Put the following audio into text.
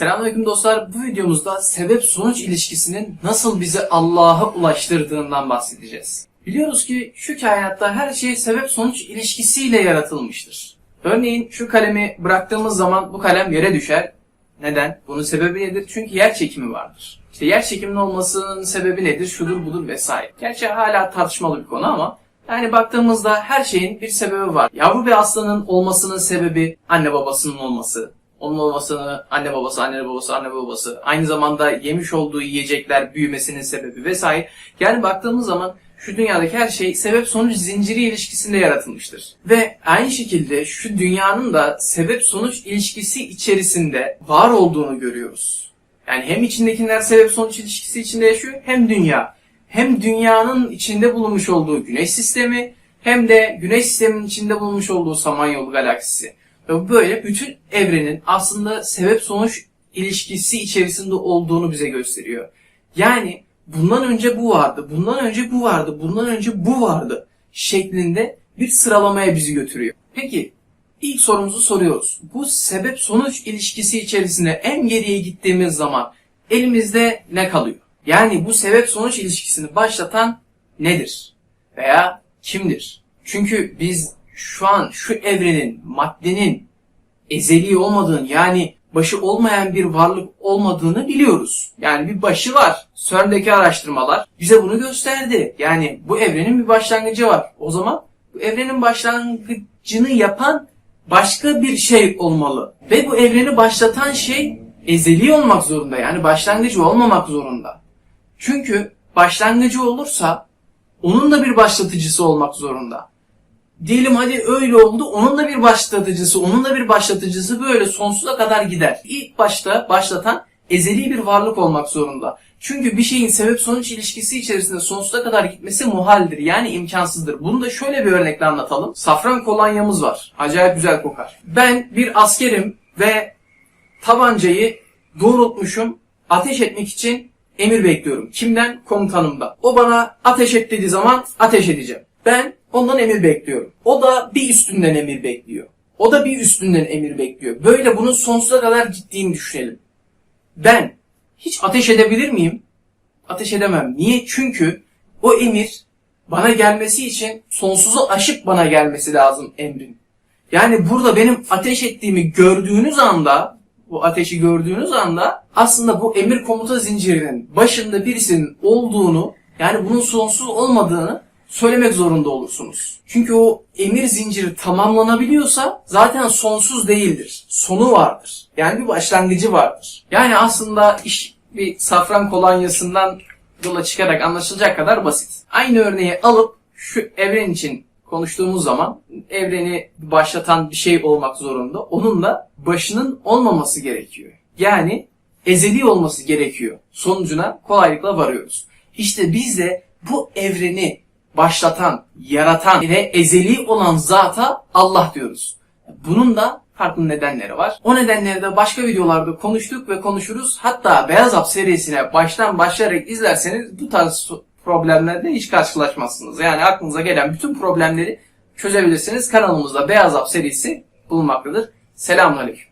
Selamünaleyküm dostlar. Bu videomuzda sebep sonuç ilişkisinin nasıl bizi Allah'a ulaştırdığından bahsedeceğiz. Biliyoruz ki şu kainatta her şey sebep sonuç ilişkisiyle yaratılmıştır. Örneğin şu kalemi bıraktığımız zaman bu kalem yere düşer. Neden? Bunun sebebi nedir? Çünkü yer çekimi vardır. İşte yer çekiminin olmasının sebebi nedir? Şudur budur vesaire. Gerçi hala tartışmalı bir konu ama yani baktığımızda her şeyin bir sebebi var. Yavru bir aslanın olmasının sebebi anne babasının olması. Onun olmasını anne babası, anne babası, anne babası. Aynı zamanda yemiş olduğu yiyecekler büyümesinin sebebi vesaire. Yani baktığımız zaman şu dünyadaki her şey sebep sonuç zinciri ilişkisinde yaratılmıştır. Ve aynı şekilde şu dünyanın da sebep sonuç ilişkisi içerisinde var olduğunu görüyoruz. Yani hem içindekiler sebep sonuç ilişkisi içinde yaşıyor hem dünya. Hem dünyanın içinde bulunmuş olduğu güneş sistemi hem de güneş sisteminin içinde bulunmuş olduğu Samanyolu galaksisi. Böyle bütün evrenin aslında sebep sonuç ilişkisi içerisinde olduğunu bize gösteriyor. Yani bundan önce bu vardı, bundan önce bu vardı, bundan önce bu vardı şeklinde bir sıralamaya bizi götürüyor. Peki ilk sorumuzu soruyoruz. Bu sebep sonuç ilişkisi içerisinde en geriye gittiğimiz zaman elimizde ne kalıyor? Yani bu sebep sonuç ilişkisini başlatan nedir? Veya kimdir? Çünkü biz şu an şu evrenin, maddenin ezeli olmadığını yani başı olmayan bir varlık olmadığını biliyoruz. Yani bir başı var. CERN'deki araştırmalar bize bunu gösterdi. Yani bu evrenin bir başlangıcı var. O zaman bu evrenin başlangıcını yapan başka bir şey olmalı. Ve bu evreni başlatan şey ezeli olmak zorunda. Yani başlangıcı olmamak zorunda. Çünkü başlangıcı olursa onun da bir başlatıcısı olmak zorunda. Diyelim hadi öyle oldu. Onun da bir başlatıcısı, onun da bir başlatıcısı böyle sonsuza kadar gider. İlk başta başlatan ezeli bir varlık olmak zorunda. Çünkü bir şeyin sebep sonuç ilişkisi içerisinde sonsuza kadar gitmesi muhaldir. Yani imkansızdır. Bunu da şöyle bir örnekle anlatalım. Safran kolonyamız var. Acayip güzel kokar. Ben bir askerim ve tabancayı doğrultmuşum. Ateş etmek için emir bekliyorum. Kimden? Komutanımdan. O bana ateş et dediği zaman ateş edeceğim. Ben ondan emir bekliyorum. O da bir üstünden emir bekliyor. O da bir üstünden emir bekliyor. Böyle bunun sonsuza kadar gittiğini düşünelim. Ben hiç ateş edebilir miyim? Ateş edemem. Niye? Çünkü o emir bana gelmesi için sonsuzu aşıp bana gelmesi lazım emrin. Yani burada benim ateş ettiğimi gördüğünüz anda, bu ateşi gördüğünüz anda aslında bu emir komuta zincirinin başında birisinin olduğunu, yani bunun sonsuz olmadığını söylemek zorunda olursunuz. Çünkü o emir zinciri tamamlanabiliyorsa zaten sonsuz değildir. Sonu vardır. Yani bir başlangıcı vardır. Yani aslında iş bir safran kolonyasından yola çıkarak anlaşılacak kadar basit. Aynı örneği alıp şu evren için konuştuğumuz zaman evreni başlatan bir şey olmak zorunda. Onun da başının olmaması gerekiyor. Yani ezeli olması gerekiyor. Sonucuna kolaylıkla varıyoruz. İşte biz de bu evreni başlatan, yaratan ve ezeli olan zata Allah diyoruz. Bunun da farklı nedenleri var. O nedenleri de başka videolarda konuştuk ve konuşuruz. Hatta Beyaz Hap serisine baştan başlayarak izlerseniz bu tarz problemlerle hiç karşılaşmazsınız. Yani aklınıza gelen bütün problemleri çözebilirsiniz. Kanalımızda Beyaz Hap serisi bulunmaktadır. Selamünaleyküm.